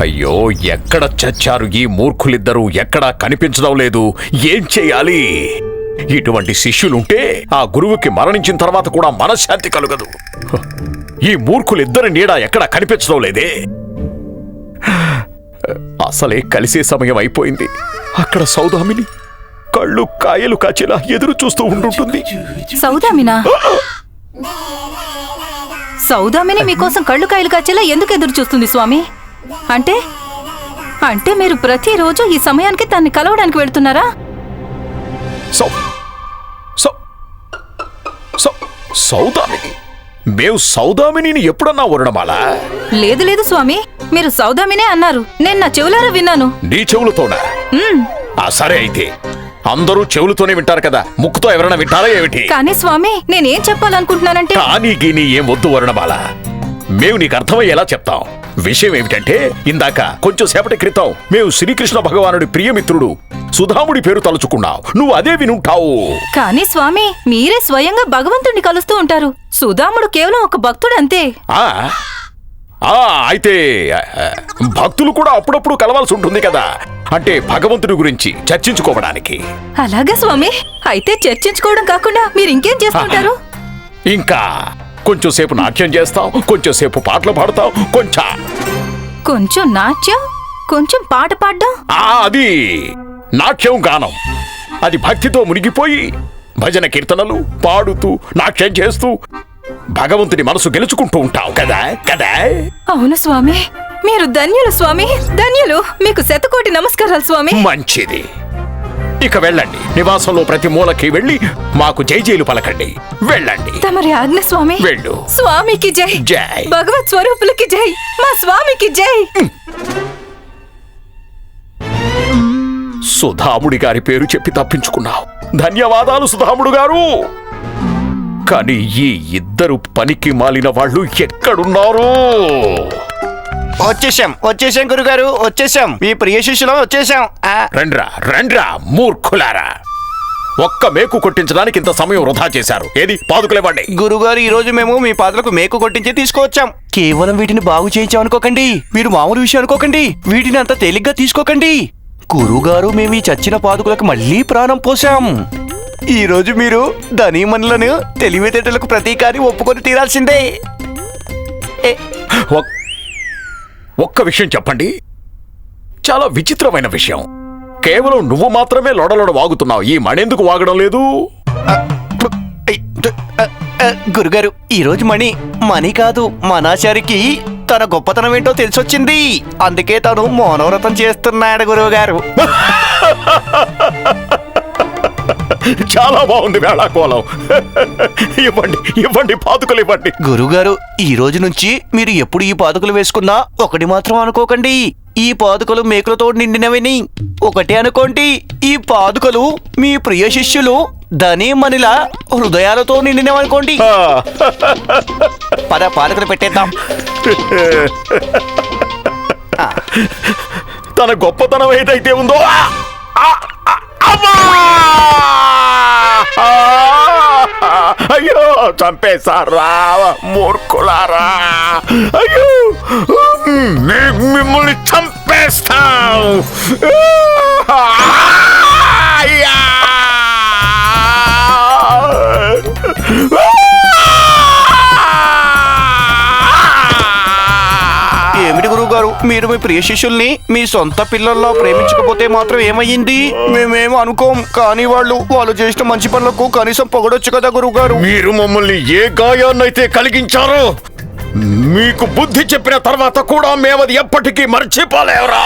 అయ్యో ఎక్కడ చచ్చారు ఈ మూర్ఖులిద్దరూ? ఎక్కడా కనిపించడం లేదు. ఏం చేయాలి? ఇటువంటి శిష్యులుంటే ఆ గురువుకి మరణించిన తర్వాత కూడా మనశ్శాంతి కలుగదు. ఈ మూర్ఖులిద్దరి నీడ ఎక్కడ కనిపించడం లేదే? అసలే కలిసే సమయం అయిపోయింది. అక్కడ సౌదామిని కళ్ళు కాయలు కాచేలా ఎదురు చూస్తూ ఉండుంటుంది. సౌదామినా? సౌదామిని మీకోసం కళ్ళు కాయలు కాచేలా ఎందుకు ఎదురు చూస్తుంది స్వామి? అంటే? అంటే మీరు ప్రతిరోజు ఈ సమయానికి తన్ని కలవడానికి వెళ్తున్నారా? సౌ సౌ సౌ సౌదామిని. మేము సౌదామినిని ఎప్పుడన్నా వరుణమాల? లేదు లేదు స్వామి. మీరు సౌదామినే అన్నారు. నేను నా చెవులారా విన్నాను. నీ చెవులతోనా. ఆ సరే అయితే. అందరూ చెవులతోనే వింటారు కదా. ముక్కుతో ఎవరైనా వింటారా ఏమిటి? కానీ స్వామి నేనేం చెప్పాలనుకుంటున్నానంటే కానీ గీని ఏం వద్దు వరుణమాల. మేము నీకు అర్థమయ్యేలా చెప్తాం. విషయం ఏమిటంటే ఇందాక కొంచెం సేపటి క్రితం మేము శ్రీకృష్ణ భగవానుడి ప్రియమిత్రుడు సుధాముడి పేరు తలుచుకున్నాం. నువ్వు అదే వినుంటావు. కానీ స్వామి మీరే స్వయంగా భగవంతుణ్ణి కలుస్తూ ఉంటారు. సుధాముడు కేవలం ఒక భక్తుడు అంతే. ఆ ఆ అయితే ఆ, భక్తులు కూడా అప్పుడప్పుడు కలవాల్సి ఉంటుంది కదా. అంటే భగవంతుడి గురించి చర్చించుకోవడానికి. అలాగే స్వామి అయితే చర్చించుకోవడం కాకుండా మీరు ఇంకేం చేస్తుంటారు ఇంకా కొంచెం సేపు నాట్యం చేస్తాం కొంచెం సేపు పాటలు పాడతాం కొంచెం. కొంచెం నాట్యం? కొంచెం పాట పాడడం? ఆ అది నాట్యం గానం. అది భక్తితో మునిగిపోయి భజన కీర్తనలు పాడుతూ నాట్యం చేస్తూ భగవంతుని మనసు గెలుచుకుంటూ ఉంటావు కదా కదా? అవును స్వామి. మీరు ధన్యులు స్వామి. ధన్యులు. మీకు శతకోటి నమస్కారాలు స్వామి. మంచిది. ఇక వెళ్ళండి. నివాసంలో ప్రతి మూలకి వెళ్ళి మాకు జై జైలు పలకండి. వెళ్ళండి. తమరి ఆజ్ఞ స్వామి. వెళ్ళు. స్వామికి జై. జై. భగవత్ స్వరూపులకి జై. మా స్వామికి జై. సుధాముడి గారి పేరు చెప్పి తప్పించుకున్నావు. ధన్యవాదాలు సుధాముడు గారు. కానీ ఈ ఇద్దరు పనికి మాలిన వాళ్ళు ఎక్కడున్నారు? వచ్చేసాం వచ్చేసాం గురుగారు వచ్చేసాం. మీ ప్రియ శిష్యులం వచ్చేసాం. ఆ, రండ్రా రండ్రా మూర్ఖులారా. ఒక్క మేకు కొట్టించడానికి ఇంత సమయం వృధా చేశారు. ఏది? పాదుకులేవ్వండి గురుగారు ఈ రోజు మేము మీ పాత్రకు మేకు కొట్టించి తీసుకువచ్చాం. కేవలం వీటిని బాగు చేయించాం అనుకోకండి. మీరు మామూలు విషయం అనుకోకండి. వీటిని అంత తేలిగ్గా తీసుకోకండి. గురుగారు మేము ఈ చచ్చిన పాదుకులకు మళ్ళీ ప్రాణం పోసాం ఈ రోజు మీరు ధనీమనులను తెలివితేటలకు ప్రతీకారి ఒప్పుకొని తీరాల్సిందే. ఏ, ఒక్- ఒక్క విషయం చెప్పండి. చాలా విచిత్రమైన విషయం. కేవలం నువ్వు మాత్రమే లొడలొడ వాగుతున్నావు. ఈ మణెందుకు వాగడం లేదు? గురుగారు ఈ రోజు మణి మణి కాదు మనాచారికి తన గొప్పతనం ఏంటో తెలిసొచ్చింది. అందుకే తను మౌనవ్రతం చేస్తున్నాడు గురువుగారు. చాలా బాగుంది వేళాకోళం. ఇవ్వండి ఇవ్వండి పాదుకలు ఇవ్వండి. గురుగారు ఈ రోజు నుంచి మీరు ఎప్పుడు ఈ పాదుకలు వేసుకున్నా ఒకటి మాత్రం అనుకోకండి. ఈ పాదుకలు మేకులతో నిండినవని ఒకటే అనుకోండి. ఈ పాదుకలు మీ ప్రియ శిష్యులు ధనీమణిల హృదయాలతో నిండినవనుకోండి. పద పాదుకలు పెట్టేద్దాం. తన గొప్పతనం ఏదైతే ఉందో ఆ! ఆ! ఆ! అమ్మా! ఆ! అయ్యో చంపేశారా మూర్ఖులారా అయ్యో మేము మిమ్మల్ని చంపేస్తాం గురువుగారు మీరు మీ ప్రియ శిష్యుల్ని మీ సొంత పిల్లల్లో ప్రేమించకపోతే మాత్రం ఏమయ్యింది? మేమేం అనుకోం కానీ వాళ్ళు వాళ్ళు చేసిన మంచి పనులకు కనీసం పొగడొచ్చు కదా గురువుగారు. మీరు మమ్మల్ని ఏ గాయాన్నైతే కలిగించారో మీకు బుద్ధి చెప్పిన తర్వాత కూడా మేమది ఎప్పటికీ మర్చిపోలేవరా.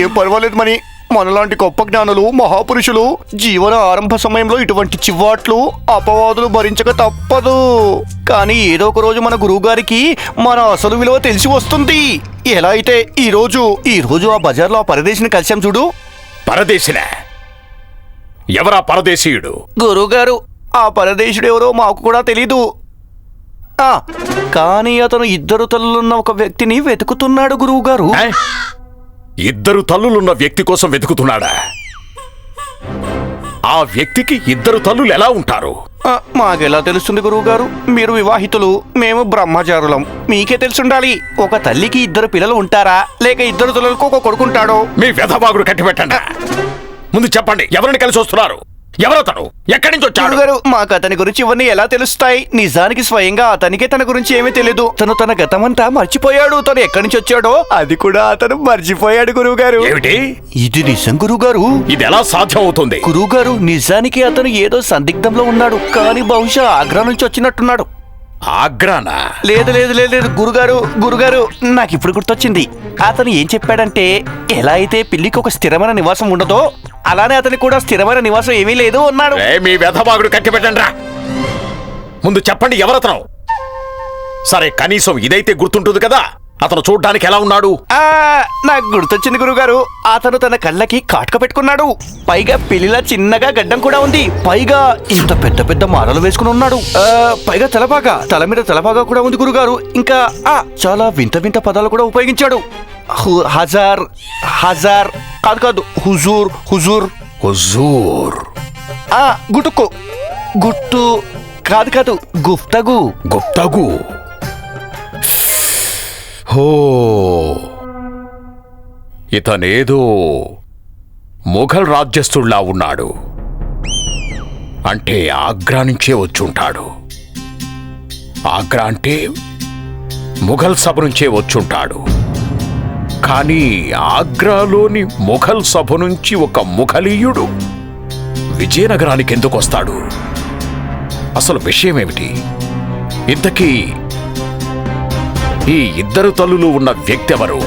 ఏం పర్వాలేదు మని మనలాంటి గొప్ప జ్ఞానులు మహాపురుషులు జీవన ఆరంభ సమయంలో ఇటువంటి చివాట్లు అపవాదులు భరించక తప్పదు. కానీ ఏదో ఒక రోజు మన గురువుగారికి మన అసలు విలువ తెలిసి వస్తుంది. ఎలా అయితే ఈ రోజు ఈ రోజు ఆ బజార్లో ఆ పరదేశిని కలిసాం చూడు. పరదేశిన? ఎవరా పరదేశీయుడు? గురువుగారు ఆ పరదేశుడు ఎవరో మాకు కూడా తెలీదు. ఆ, కానీ అతను ఇద్దరు తల్లులున్న ఒక వ్యక్తిని వెతుకుతున్నాడు గురువుగారు? ఇద్దరు తల్లులున్న వ్యక్తి కోసం వెతుకుతున్నాడా? ఆ వ్యక్తికి ఇద్దరు తల్లులు ఎలా ఉంటారు? మాకెలా తెలుస్తుంది గురువు గారు మీరు వివాహితులు మేము బ్రహ్మచారులం. మీకే తెలుసుండాలి. ఒక తల్లికి ఇద్దరు పిల్లలు ఉంటారా? లేక ఇద్దరు తల్లులకు ఒక కొడుకుంటాడో మీ వ్యధబాగుడు కట్టిపెట్టండి. ముందు చెప్పండి ఎవరిని కలిసి వస్తున్నారు? ఎవరతను? ఎక్కడి నుంచి వచ్చాడు? గురుగారు మాకు అతని గురించి ఇవన్నీ ఎలా తెలుస్తాయి? నిజానికి స్వయంగా అతనికే తన గురించి ఏమీ తెలియదు తను తన గతమంతా మర్చిపోయాడు. తను ఎక్కడి నుంచి వచ్చాడో అది కూడా అతను మర్చిపోయాడు గురువు గారు ఏమిటి? ఇది నిజం గురువు గారు ఇది ఎలా సాధ్యం అవుతుంది గురువు గారు నిజానికి అతను ఏదో సందిగ్ధంలో ఉన్నాడు. కానీ బహుశా ఆగ్రా నుంచి వచ్చినట్టున్నాడు. ఆగ్రానా? లేదు లేదు లేదు లేదు. గురుగారు గురుగారు నాకు ఇప్పుడు గుర్తొచ్చింది. అతను ఏం చెప్పాడంటే ఎలా అయితే పిల్లికి ఒక స్థిరమైన నివాసం ఉండదో అలానే అతనికి కూడా స్థిరమైన నివాసం ఏమీ లేదు అన్నాడు. ఏ మీ వ్యధబాగుడు కట్టిపెట్టండి రా ముందు చెప్పండి ఎవరతను? సరే కనీసం ఇదైతే గుర్తుంటుంది కదా? అతను చూడ్డానికి ఎలా ఉన్నాడు? ఆ, నాకు గుర్తొచ్చింది గురుగారు అతను తన కళ్ళకి కాటుక పెట్టుకున్నాడు. పైగా పెళ్ళిలా చిన్నగా గడ్డం కూడా ఉంది. పైగా ఇంత పెద్ద పెద్ద మాలలు వేసుకుని ఉన్నాడు. పైగా తలపాగా తల మీద తలపాగా కూడా ఉంది గురుగారు. ఇంకా ఆ చాలా వింత వింత పదాలు కూడా ఉపయోగించాడు. హజార్ హజార్ కాదు కాదు హుజూర్ హుజూర్. హుజూర్. ఆ గుటుక్కు. గుట్టు కాదు కాదు గుఫ్తగు గుప్తగు. హో ఇతనేదో ముఘల్ రాజ్యస్థుడిలా ఉన్నాడు. అంటే ఆగ్రా నుంచే వచ్చుంటాడు. ఆగ్రా అంటే ముఘల్ సభ నుంచే వచ్చుంటాడు. కానీ ఆగ్రాలోని ముఘల్ సభ నుంచి ఒక ముఘలీయుడు విజయనగరానికి ఎందుకు వస్తాడు అసలు విషయం ఏమిటి ఇంతకీ ఈ ఇద్దరు తల్లులు ఉన్న వ్యక్తి ఎవరు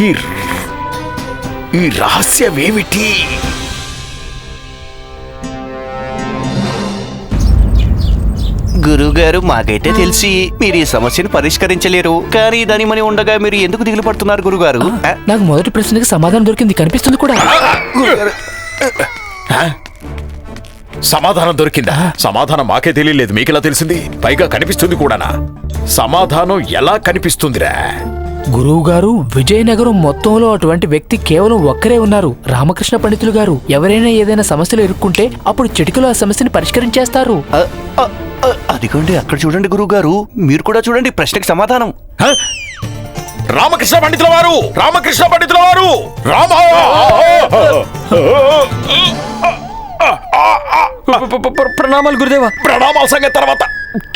ఈ ఈ రహస్యమేమిటి? గురువుగారు మాకైతే తెలిసి మీరు ఈ సమస్యను పరిష్కరించలేరు. కానీ దాని మని ఉండగా మీరు ఎందుకు దిగులు పడుతున్నారు గురుగారు? నాకు మొదటి ప్రశ్నకి సమాధానం దొరికింది కనిపిస్తుంది కూడా. గురుగారు, హ? సమాధానం దొరికిందా సమాధానం మాకే తెలియలేదు మీకెలా తెలిసింది పైగా కనిపిస్తుంది కూడానా సమాధానం ఎలా కనిపిస్తుందిరా గురువు గారు విజయనగరం మొత్తంలో అటువంటి వ్యక్తి కేవలం ఒక్కరే ఉన్నారు రామకృష్ణ పండితులు గారు ఎవరైనా ఏదైనా సమస్యలు ఎదుర్కొంటే అప్పుడు చిటికలో ఆ సమస్యని పరిష్కరించేస్తారు అదిగోండి అక్కడ చూడండి గురువుగారు మీరు కూడా చూడండి ప్రశ్నకి సమాధానం? రామకృష్ణ పండితుల వారు రామకృష్ణ పండితుల వారు రామ ప్రణామాలు గురుదేవా. ప్రణామాల సంగతి తర్వాత.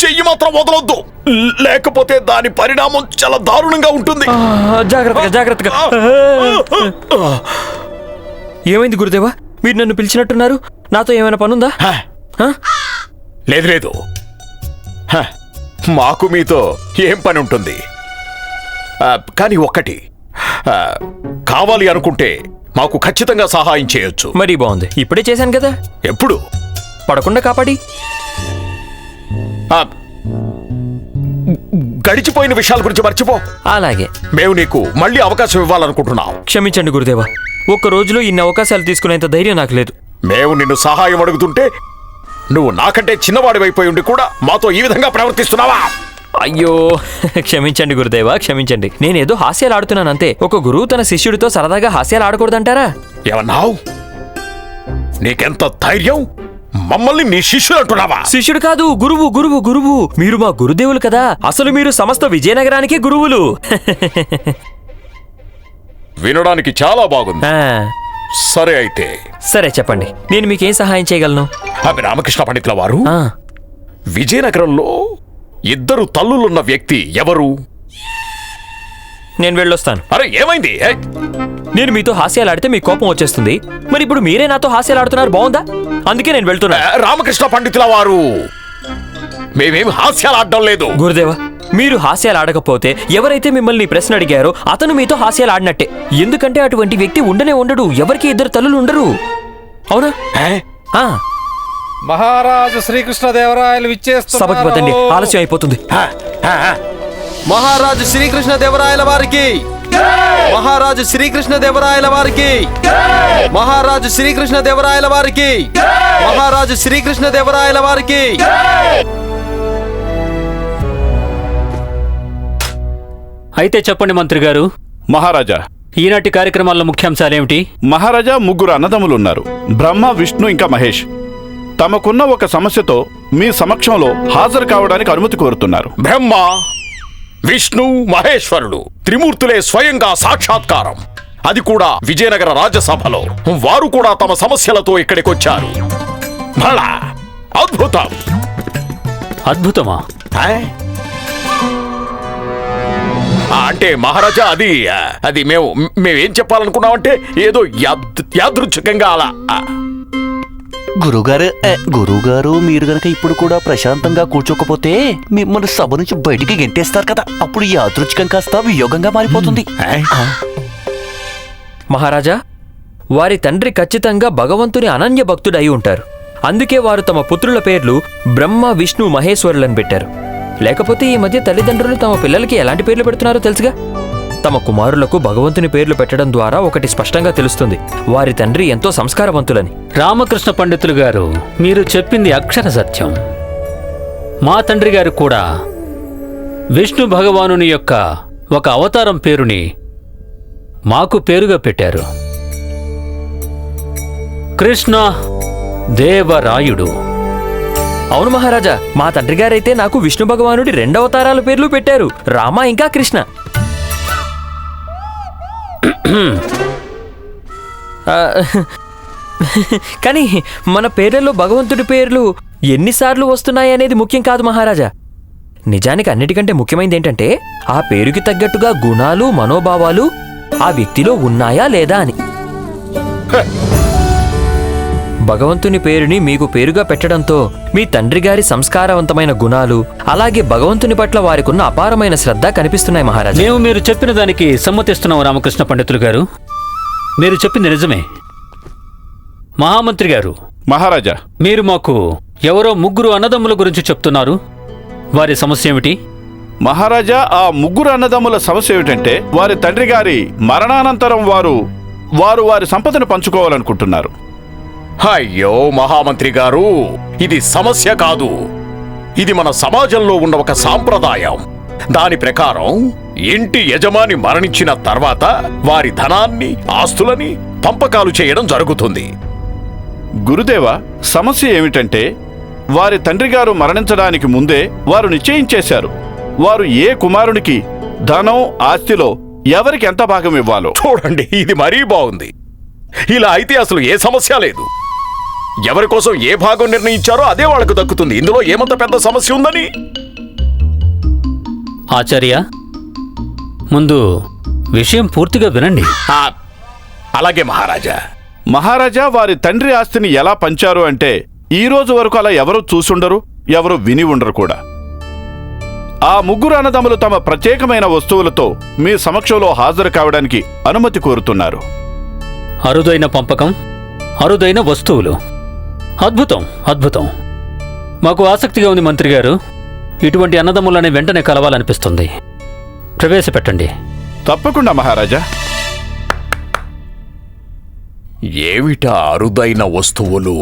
చెయ్యి మాత్రం వదలొద్దు. లేకపోతే దాని పరిణామం చాలా దారుణంగా ఉంటుంది. జాగ్రత్తగా జాగ్రత్తగా. ఏమైంది గురుదేవా? మీరు నన్ను పిలిచినట్టున్నారు. నాతో ఏమైనా పనుందా? లేదు లేదు. మాకు మీతో ఏం పని ఉంటుంది కానీ ఒక్కటి. కావాలి అనుకుంటే మాకు ఖచ్చితంగా సహాయం చేయొచ్చు. మరీ బాగుంది. ఇప్పుడే చేశాను కదా. ఎప్పుడు? పడకుండా కాపాడి. గడిచిపోయిన విషయాల గురించి మర్చిపో. అలాగే. మేము నీకు మళ్ళీ అవకాశం ఇవ్వాలనుకుంటున్నాం. క్షమించండి గురుదేవా ఒక్క రోజులో ఇన్ని అవకాశాలు తీసుకునేంత ధైర్యం నాకు లేదు. మేము నిన్ను సహాయం అడుగుతుంటే నువ్వు నాకంటే చిన్నవాడివైపోయి ఉండి కూడా మాతో ఈ విధంగా ప్రవర్తిస్తున్నావా? అయ్యో క్షమించండి గురుదేవా క్షమించండి. నేనేదో హాస్యాలు ఆడుతున్నాను అంతే. ఒక గురువు తన శిష్యుడితో సరదాగా హాస్యాలు ఆడకూడదంటారా? ఏమన్నావు? నీకెంత ధైర్యం? మమ్మల్ని నీ శిష్యులు అంటున్నావా? శిష్యుడు కాదు గురువు గురువు గురువు. మీరు మా గురుదేవులు కదా. అసలు మీరు సమస్త విజయనగరానికి గురువులు. వినడానికి చాలా బాగుంది. ఆ, సరే అయితే. సరే చెప్పండి. నేను మీకేం సహాయం చేయగలను? అవి రామకృష్ణ పండితుల వారు. ఆ, విజయనగరంలో ఇద్దరు తల్లులున్న వ్యక్తి ఎవరు? నేను వెళ్ళొస్తాను. అరే ఏమైంది? నేను మీతో హాస్యాలు ఆడితే మీ కోపం వచ్చేస్తుంది. మరి ఇప్పుడు మీరే నాతో హాస్యాలు ఆడుతున్నారు బాగుందా? అందుకే నేను వెళ్తున్నా. రామకృష్ణ పండితుల వారు. మేమేం హాస్యాలు ఆడడం లేదు. గురుదేవా మీరు హాస్యాలు ఆడకపోతే ఎవరైతే మిమ్మల్ని ప్రశ్న అడిగారో అతను మీతో హాస్యాలు ఆడినట్టే ఎందుకంటే అటువంటి వ్యక్తి ఉండనే ఉండడు ఎవరికి ఇద్దరు తల్లులు ఉండరు. అవునా? మహారాజు శ్రీకృష్ణదేవరాయలు విచ్చేస్తున్నారు. సభకి పదండి ఆలస్యం అయిపోతుంది. మహారాజు శ్రీకృష్ణదేవరాయల వారికి మహారాజు శ్రీకృష్ణదేవరాయల వారికి మహారాజు శ్రీకృష్ణదేవరాయల వారికి మహారాజు శ్రీకృష్ణదేవరాయల వారికి అయితే చెప్పండి మంత్రి గారు. మహారాజా. ఈనాటి కార్యక్రమాల్లో ముఖ్యాంశాలేమిటి? మహారాజా ముగ్గురు అన్నదమ్ములు ఉన్నారు బ్రహ్మ విష్ణు ఇంకా మహేష్. తమకున్న ఒక సమస్యతో మీ సమక్షంలో హాజరు కావడానికి అనుమతి కోరుతున్నారు. బ్రహ్మ విష్ణు మహేశ్వరుడు త్రిమూర్తులే స్వయంగా సాక్షాత్కారం. అది కూడా విజయనగర రాజ్యసభలో. వారు కూడా తమ సమస్యలతో ఇక్కడికొచ్చారు. భళ! అద్భుతం! అద్భుతమా? అంటే మహారాజా అది అది మేము మేమేం చెప్పాలనుకున్నామంటే ఏదో యాద్ యాదృచ్ఛికంగా అలా గురుగారు ఏ, గురుగారు మీరు గనక ఇప్పుడు కూడా ప్రశాంతంగా కూర్చోకపోతే మిమ్మల్ని సభ నుంచి బయటికి గెంటేస్తారు కదా. అప్పుడు ఈ అదృచ్ఛికం కాస్త వియోగంగా మారిపోతుంది. మహారాజా వారి తండ్రి ఖచ్చితంగా భగవంతుని అనన్య భక్తుడై ఉంటారు. అందుకే వారు తమ పుత్రుల పేర్లు బ్రహ్మ విష్ణు మహేశ్వరులను పెట్టారు. లేకపోతే ఈ మధ్య తల్లిదండ్రులు తమ పిల్లలకి ఎలాంటి పేర్లు పెడుతున్నారో తెలుసుగా? తమ కుమారులకు భగవంతుని పేర్లు పెట్టడం ద్వారా ఒకటి స్పష్టంగా తెలుస్తుంది. వారి తండ్రి ఎంతో సంస్కారవంతులని. రామకృష్ణ పండితులు గారు మీరు చెప్పింది అక్షర సత్యం. మా తండ్రి గారు కూడా విష్ణు భగవానుని యొక్క ఒక అవతారం పేరుని మాకు పేరుగా పెట్టారు. కృష్ణ దేవరాయుడు. అవును మహారాజా మా తండ్రి గారైతే నాకు విష్ణు భగవానుడి రెండవతారాల పేర్లు పెట్టారు. రామ ఇంకా కృష్ణ. కానీ మన పేర్లలో భగవంతుడి పేర్లు ఎన్నిసార్లు వస్తున్నాయి అనేది ముఖ్యం కాదు మహారాజా. నిజానికి అన్నిటికంటే ముఖ్యమైనది ఏంటంటే ఆ పేరుకి తగ్గట్టుగా గుణాలు మనోభావాలు ఆ వ్యక్తిలో ఉన్నాయా లేదా అని. భగవంతుని పేరుని మీకు పేరుగా పెట్టడంతో మీ తండ్రి గారి సంస్కారవంతమైన గుణాలు అలాగే భగవంతుని పట్ల వారికున్న అపారమైన శ్రద్ధ కనిపిస్తున్నాయి మహారాజా. మేము మీరు చెప్పిన దానికి సమ్మతిస్తున్నాం రామకృష్ణ పండితులు గారు. మీరు చెప్పింది నిజమే. మహామంత్రి గారు మహారాజా. మీరు మాకు ఎవరో ముగ్గురు అన్నదమ్ముల గురించి చెప్తున్నారు. వారి సమస్య ఏమిటి? మహారాజా ఆ ముగ్గురు అన్నదమ్ముల సమస్య ఏమిటంటే వారి తండ్రి గారి మరణానంతరం వారు వారు వారి సంపదను పంచుకోవాలనుకుంటున్నారు. అయ్యో మహామంత్రి గారు ఇది సమస్య కాదు. ఇది మన సమాజంలో ఉన్న ఒక సాంప్రదాయం. దాని ప్రకారం ఇంటి యజమాని మరణించిన తర్వాత వారి ధనాన్ని ఆస్తులని పంపకాలు చేయడం జరుగుతుంది. గురుదేవ సమస్య ఏమిటంటే వారి తండ్రి గారు మరణించడానికి ముందే వారు నిశ్చయించేశారు వారు ఏ కుమారునికి ధనం ఆస్తిలో ఎవరికి ఎంత భాగం ఇవ్వాలో. చూడండి ఇది మరీ బాగుంది. ఇలా అయితే అసలు ఏ సమస్య లేదు. ఎవరి కోసం ఏ భాగం నిర్ణయించారో అదే వాళ్ళకు దక్కుతుంది. ఇందులో ఏమంత పెద్ద సమస్య ఉందని? ఆచార్య ముందు విషయం పూర్తిగా వినండి. ఆ, అలాగే మహారాజా. మహారాజా వారి తండ్రి ఆస్తిని ఎలా పంచారు అంటే ఈ రోజు వరకు అలా ఎవరూ చూసుండరు ఎవరు విని ఉండరు కూడా. ఆ ముగ్గురు అన్నదమ్ములు తమ ప్రత్యేకమైన వస్తువులతో మీ సమక్షంలో హాజరు కావడానికి అనుమతి కోరుతున్నారు. అరుదైన పంపకం అరుదైన వస్తువులు. అద్భుతం అద్భుతం. మాకు ఆసక్తిగా ఉంది మంత్రి గారు. ఇటువంటి అన్నదమ్ములని వెంటనే కలవాలనిపిస్తుంది. ప్రవేశపెట్టండి. తప్పకుండా మహారాజా. ఏమిటా అరుదైన వస్తువులు?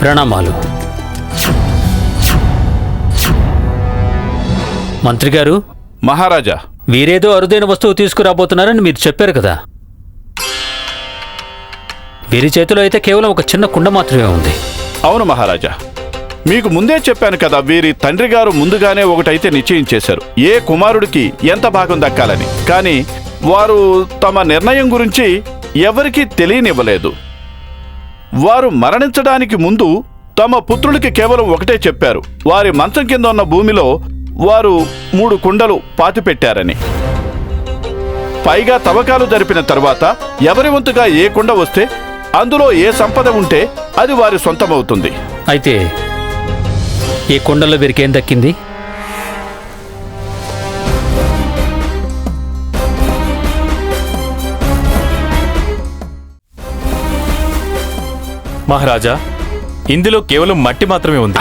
ప్రణామాలు మంత్రి గారు మహారాజా. వీరేదో అరుదైన వస్తువు తీసుకురాబోతున్నారని మీరు చెప్పారు కదా. వీరి చేతిలో అయితే కేవలం ఒక చిన్న కుండ మాత్రమే ఉంది. అవును మహారాజా. మీకు ముందే చెప్పాను కదా వీరి తండ్రి గారు ముందుగానే ఒకటైతే నిశ్చయించేశారు ఏ కుమారుడికి ఎంత భాగం దక్కాలని. కానీ వారు తమ నిర్ణయం గురించి ఎవరికీ తెలియనివ్వలేదు. వారు మరణించడానికి ముందు తమ పుత్రులకి కేవలం ఒకటే చెప్పారు. వారి మంచం కింద ఉన్న భూమిలో వారు మూడు కుండలు పాతిపెట్టారని పైగా తవ్వకాలు జరిపిన తర్వాత ఎవరి వంతుగా ఏ కుండ వస్తే అందులో ఏ సంపద ఉంటే అది వారి సొంతమవుతుంది. అయితే ఈ కుండలో వీరికి దక్కింది? మహారాజా ఇందులో కేవలం మట్టి మాత్రమే ఉంది.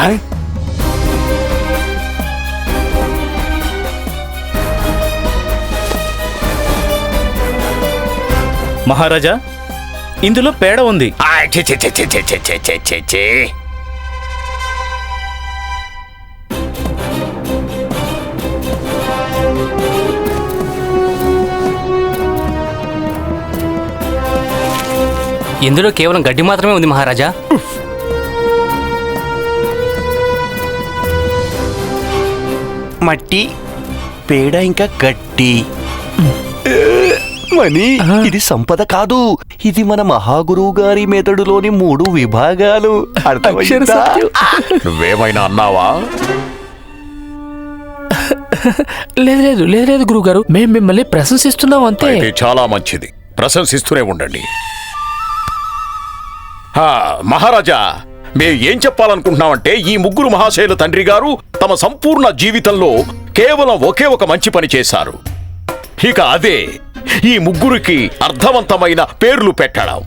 మహారాజా ఇందులో పేడ ఉంది. ఇందులో కేవలం గడ్డి మాత్రమే ఉంది మహారాజా. మట్టి పేడ ఇంకా గట్టి మణి ఇది సంపద కాదు. ఇది మన మహాగురువు గారి మెదడులోని మూడు విభాగాలు. అర్థమైందా? నువ్వేమైనా అన్నావా? లేదు లేదు లేదు లేదు గురుగారు. మేము మిమ్మల్ని ప్రశంసిస్తున్నాం అంతే. చాలా మంచిది. ప్రశంసిస్తూనే ఉండండి. హా, మహారాజా మేము ఏం చెప్పాలనుకుంటున్నామంటే ఈ ముగ్గురు మహాశైల తండ్రి గారు తమ సంపూర్ణ జీవితంలో కేవలం ఒకే ఒక మంచి పని చేశారు. ఇక అదే ఈ ముగ్గురికి అర్థవంతమైన పేర్లు పెట్టడం.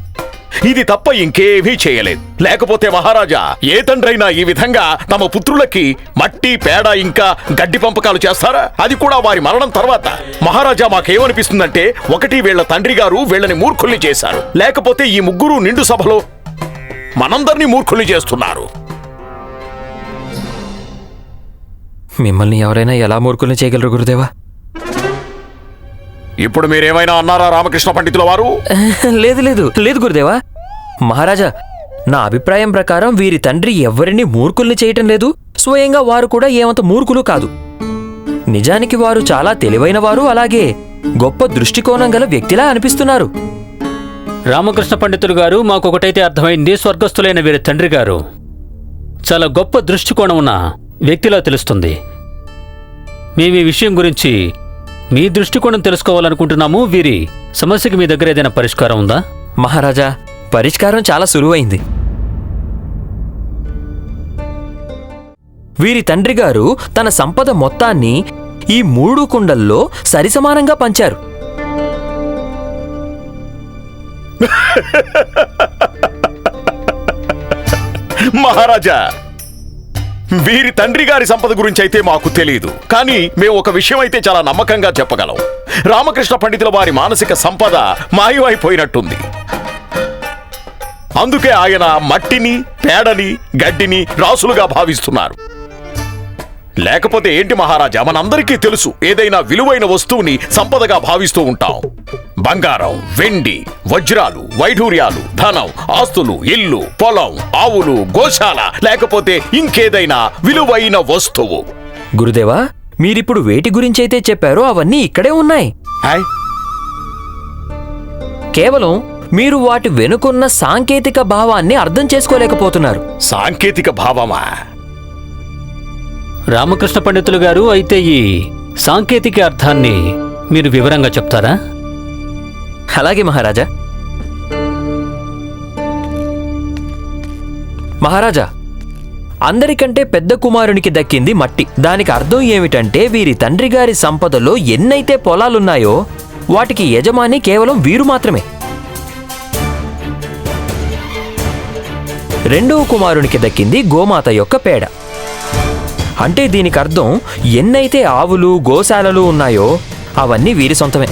ఇది తప్ప ఇంకేమీ చేయలేదు. లేకపోతే మహారాజా ఏ తండ్రైనా ఈ విధంగా తమ పుత్రులకి మట్టి పేడ ఇంకా గడ్డి పంపకాలు చేస్తారా? అది కూడా వారి మరణం తర్వాత. మహారాజా మాకేమనిపిస్తుందంటే ఒకటి వీళ్ళ తండ్రి గారు వీళ్ళని మూర్ఖుల్ని చేశారు. లేకపోతే ఈ ముగ్గురు నిండు సభలో మనందరినీ మూర్ఖుల్ని చేస్తున్నారు. మిమ్మల్ని ఎవరైనా ఎలా మూర్ఖుల్ని చేయగలరు గురుదేవా? ఇప్పుడు మీరేమైనా అన్నారా రామకృష్ణ పండితుల వారు? లేదు లేదు. లేదు గురుదేవా. మహారాజా నా అభిప్రాయం ప్రకారం వీరి తండ్రి ఎవరిని మూర్ఖుల్ని చేయటం లేదు. స్వయంగా వారు కూడా ఏమంత మూర్ఖులు కాదు. నిజానికి వారు చాలా తెలివైన వారు అలాగే గొప్ప దృష్టికోణం గల వ్యక్తిలా అనిపిస్తున్నారు. రామకృష్ణ పండితులు గారు మాకొకటైతే అర్థమైంది స్వర్గస్థులైన వీరి తండ్రి గారు. చాలా గొప్ప దృష్టికోణం ఉన్న వ్యక్తిలా తెలుస్తుంది. మేము ఈ విషయం గురించి మీ దృష్టికోణం తెలుసుకోవాలనుకుంటున్నాము వీరి సమస్యకి మీ దగ్గర ఏదైనా పరిష్కారం ఉందా? మహారాజా పరిష్కారం చాలా సులువైంది. వీరి తండ్రి గారు తన సంపద మొత్తాన్ని ఈ మూడు కుండల్లో సరిసమానంగా పంచారు. మహారాజా వీరి తండ్రి గారి సంపద గురించి అయితే మాకు తెలియదు కానీ మేము ఒక విషయం అయితే చాలా నమ్మకంగా చెప్పగలం. రామకృష్ణ పండితుల వారి మానసిక సంపద మాయమైపోయినట్టుంది. అందుకే ఆయన మట్టిని పేడని గడ్డిని రాసులుగా భావిస్తున్నారు. లేకపోతే ఏంటి మహారాజా? మనందరికీ తెలుసు. ఏదైనా విలువైన వస్తువుని సంపదగా భావిస్తూ ఉంటాం. బంగారం వెండి వజ్రాలు వైఢూర్యాలు ధనం ఆస్తులు ఇల్లు పొలం ఆవులు గోశాల లేకపోతే ఇంకేదైనా విలువైన వస్తువు. గురుదేవా మీరిప్పుడు వేటి గురించైతే చెప్పారో అవన్నీ ఇక్కడే ఉన్నాయి. హాయ్. కేవలం మీరు వాటి వెనుకున్న సాంకేతిక భావాన్ని అర్థం చేసుకోలేకపోతున్నారు. సాంకేతిక భావమా? రామకృష్ణ పండితులు గారు అయితే ఈ సాంకేతిక అర్థాన్ని మీరు వివరంగా చెప్తారా? అలాగే మహారాజా. మహారాజా అందరికంటే పెద్ద కుమారునికి దక్కింది మట్టి. దానికి అర్థం ఏమిటంటే వీరి తండ్రి గారి సంపదలో ఎన్నైతే పొలాలున్నాయో వాటికి యజమాని కేవలం వీరు మాత్రమే. రెండవ కుమారునికి దక్కింది గోమాత యొక్క పేడ. అంటే దీనికి అర్థం ఎన్నైతే ఆవులు గోశాలలు ఉన్నాయో అవన్నీ వీరి సొంతమే.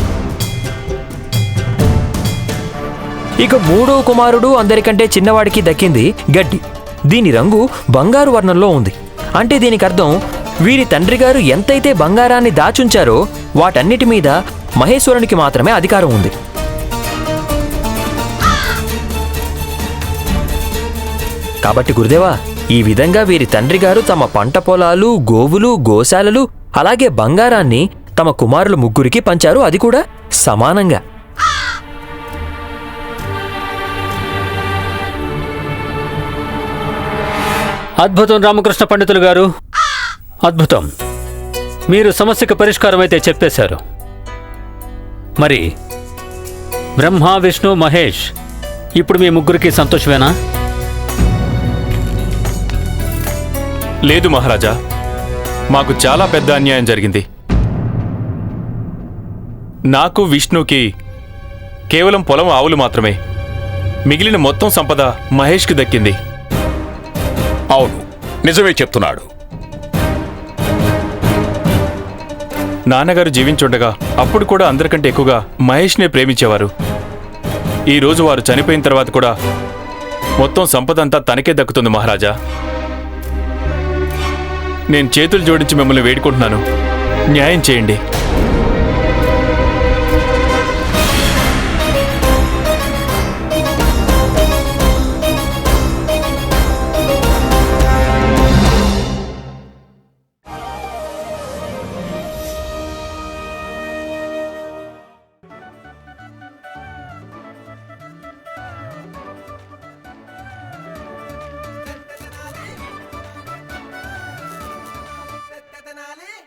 ఇక మూడో కుమారుడు అందరికంటే చిన్నవాడికి దక్కింది గడ్డి. దీని రంగు బంగారు వర్ణంలో ఉంది. అంటే దీనికి అర్థం వీరి తండ్రి గారు ఎంతైతే బంగారాన్ని దాచుంచారో వాటన్నిటి మీద మహేశ్వరునికి మాత్రమే అధికారం ఉంది. కాబట్టి గురుదేవా ఈ విధంగా వీరి తండ్రి గారు తమ పంట పొలాలు గోవులు గోశాలలు అలాగే బంగారాన్ని తమ కుమారులు ముగ్గురికి పంచారు. అది కూడా సమానంగా. అద్భుతం రామకృష్ణ పండితులు గారు. అద్భుతం. మీరు సమస్యకు పరిష్కారం అయితే చెప్పేశారు. మరి బ్రహ్మ విష్ణు మహేష్ ఇప్పుడు మీ ముగ్గురికి సంతోషమేనా? లేదు మహారాజా మాకు చాలా పెద్ద అన్యాయం జరిగింది. నాకు విష్ణుకి కేవలం పొలం ఆవులు మాత్రమే మిగిలిన మొత్తం సంపద మహేష్కి దక్కింది. అవును నిజమే చెప్తున్నాడు. నాన్నగారు జీవించుండగా అప్పుడు కూడా అందరికంటే ఎక్కువగా మహేష్నే ప్రేమించేవారు. ఈ రోజు వారు చనిపోయిన తర్వాత కూడా మొత్తం సంపద అంతా తనకే దక్కుతుంది మహారాజా. నేను చేతులు జోడించి మిమ్మల్ని వేడుకుంటున్నాను. న్యాయం చేయండి.